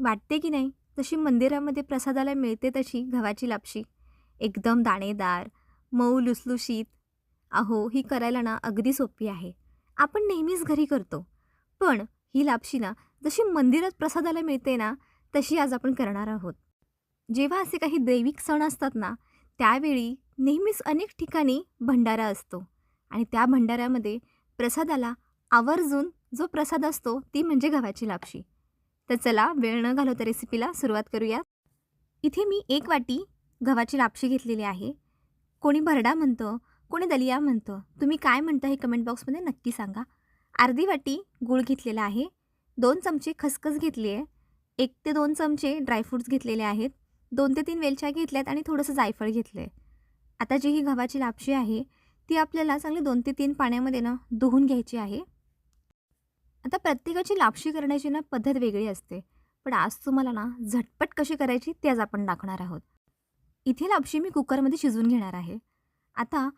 वाटते की नाही? जशी मंदिरामध्ये प्रसादाला मिळते तशी गव्हाची लापशी. एकदम दाणेदार मऊ लुसलुशीत. अहो ही करायला ना अगदी सोपी आहे. आपण नेहमीच घरी करतो. पण ही लापशी ना जशी मंदिरात प्रसादाला मिळते ना तशी आज आपण करणार आहोत. जेव्हा असे काही दैविक सण असतात ना त्यावेळी नेहमीच अनेक ठिकाणी भंडारा असतो. आणि त्या भंडाऱ्यामध्ये प्रसादाला आवर्जून जो प्रसाद असतो ती म्हणजे गव्हाची लापशी. तर चला वेळ न घालवता रेसिपीला सुरुवात करूया. इथे मी एक वाटी गव्हाची लापशी घेतलेली आहे. कोणी भरडा म्हणतं कोणी दलिया म्हणतं तुम्ही काय म्हणता हे कमेंट बॉक्समध्ये नक्की सांगा. अर्धी वाटी गूळ घेतलेला आहे. दोन चमचे खसखस घेतली आहे एक ते दोन चमचे ड्रायफ्रूट्स घेतलेले आहेत. दोन ते तीन वेलच्या घेतल्यात आणि थोडंसं जायफळ घेतलं आहे आता जी ही गव्हाची लापशी आहे ती आपल्याला चांगली दोन ते तीन पाण्यामध्ये ना धुवून घ्यायची आहे. आता प्रत्येकाची लापशी करण्याची ना पद्धत वेगळी असते. पण आज तुम्हाला ना झटपट कशी करायची ते आज आपण दाखवणार आहोत. इथे लापशी मी कुकरमध्ये शिजवून घेणार आहे. आता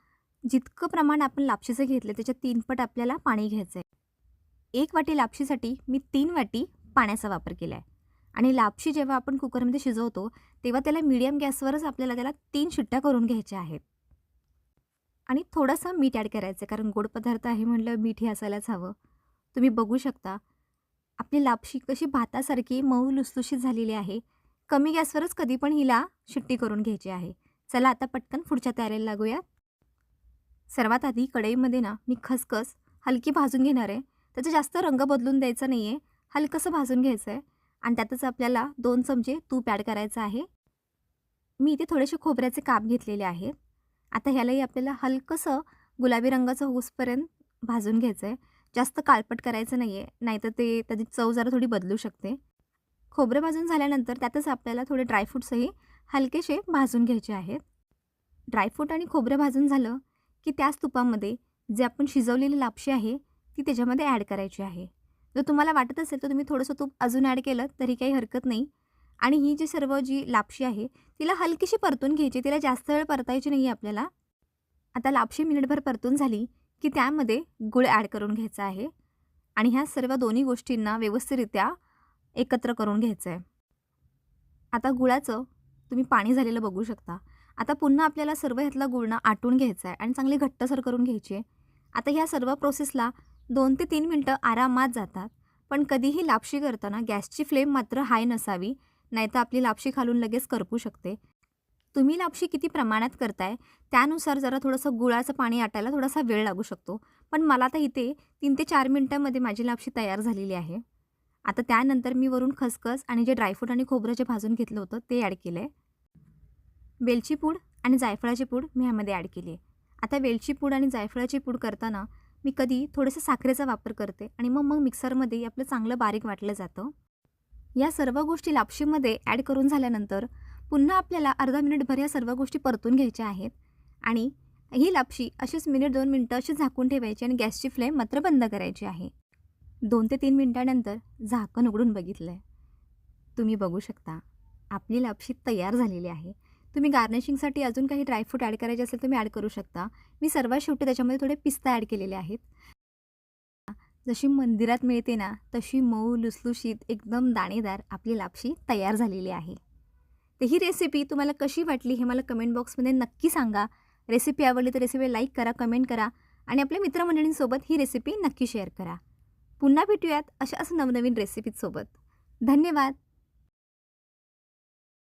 जितकं प्रमाण आपण लापशीचं घेतलं त्याच्या तीन पट आपल्याला पाणी घ्यायचं आहे एक वाटी लापशीसाठी मी तीन वाटी पाण्याचा वापर केला आहे आणि लापशी जेव्हा आपण कुकरमध्ये शिजवतो तेव्हा त्याला मीडियम गॅसवरच आपल्याला त्याला तीन शिट्ट्या करून घ्यायच्या आहेत. आणि थोडंसं मीठ ॲड करायचं आहे कारण गोड पदार्थ आहे म्हटलं मीठ हे असायलाच हवं. तुम्ही बघू शकता. आपली लापशी कशी भातासारखी मऊ लुसलुशीत झालेली आहे. कमी गॅसवरच कधी पण हिला शिट्टी करून घ्यायची आहे. चला आता पटकन पुढच्या तयारीला लागूया. सर्वात आधी कढईमध्ये ना मी खसखस हलकी भाजून घेणार आहे. त्याचा जास्त रंग बदलून द्यायचा नाही आहे हलकंसं भाजून घ्यायचं आहे आणि त्यातच आपल्याला दोन चमचे तूप ॲड करायचं आहे. मी इथे थोडेसे खोबऱ्याचे काप घेतलेले आहेत. आता ह्यालाही आपल्याला हलकंसं गुलाबी रंगाचं होसपर्यंत भाजून घ्यायचं आहे जास्त काळपट करायचं नाही आहे नाहीतर ते त्याची चव जरा थोडी बदलू शकते. खोबरं भाजून झाल्यानंतर त्यातच आपल्याला थोडे ड्रायफ्रूट्सही हलकेसे भाजून घ्यायचे आहेत. ड्रायफ्रूट आणि खोबरं भाजून झालं की त्याच तुपामध्ये जे आपण शिजवलेली लापशी आहे ती त्याच्यामध्ये ॲड करायची आहे. जर तुम्हाला वाटत असेल तर तुम्ही थोडंसं तूप अजून ॲड केलं तरी काही हरकत नाही. आणि ही जी सर्व जी लापशी आहे तिला हलकीशी परतून घ्यायची तिला जास्त वेळ परतायची नाही आहे आपल्याला. आता लापशी मिनिटभर परतून झाली की त्यामध्ये गुळ ॲड करून घ्यायचा आहे आणि ह्या सर्व दोन्ही गोष्टींना व्यवस्थितरित्या एकत्र करून घ्यायचं आहे. आता गुळाचं तुम्ही पाणी झालेलं बघू शकता. आता पुन्हा आपल्याला सर्व ह्यातला गुळणं आटून घ्यायचा आहे आणि चांगली घट्टसर करून घ्यायची आहे. आता ह्या सर्व प्रोसेसला दोन ते तीन मिनटं आरामात जातात पण कधीही लापशी करताना गॅसची फ्लेम मात्र हाय नसावी नाहीतर आपली लापशी खालून लगेच करपू शकते. तुम्ही लापशी किती प्रमाणात करताय त्यानुसार जरा थोडंसं गुळाचं पाणी आटायला थोडासा वेळ लागू शकतो. पण मला आता इथे तीन ते चार मिनटामध्ये माझी लापशी तयार झालेली आहे. आता त्यानंतर मी वरून खसखस आणि जे ड्रायफ्रूट आणि खोबरं जे भाजून घेतलं होतं ते ॲड केलं आहे वेलची पूड आणि जायफळाची पूड मी ह्यामध्ये ॲड केली आहे आता वेलची पूड आणि जायफळाची पूड करताना मी कधी थोडंसं साखरेचा वापर करते आणि मग मग मिक्सरमध्ये आपलं चांगलं बारीक वाटलं जातं. या सर्व गोष्टी लापशीमध्ये ॲड करून झाल्यानंतर पुन्हा आपल्याला अर्धा मिनिटभर या सर्व गोष्टी परतून घ्यायच्या आहेत. आणि ही लापशी अशीच मिनिट दोन मिनटं अशी झाकून ठेवायची आणि गॅसची फ्लेम मात्र बंद करायची आहे. दोन ते तीन मिनटानंतर झाकण उघडून बघितलं आहे तुम्ही बघू शकता आपली लापशी तयार झालेली आहे. तुम्ही गार्निशिंगसाठी अजून काही ड्रायफ्रूट ॲड करायचे असेल तुम्ही ॲड करू शकता. मी सर्वात शेवटी त्याच्यामध्ये थोडे पिस्ता ॲड केलेले आहेत. जशी मंदिरात मिळते ना तशी मऊ लुसलुशीत एकदम दाणेदार आपली लापशी तयार झालेली आहे. तर ही रेसिपी तुम्हाला कशी वाटली हे मला कमेंट बॉक्समध्ये नक्की सांगा. रेसिपी आवडली तर रेसिपी लाईक करा कमेंट करा आणि आपल्या मित्रमंडळींसोबत ही रेसिपी नक्की शेअर करा. पुन्हा भेटूयात अशाच नवनवीन रेसिपीसोबत धन्यवाद.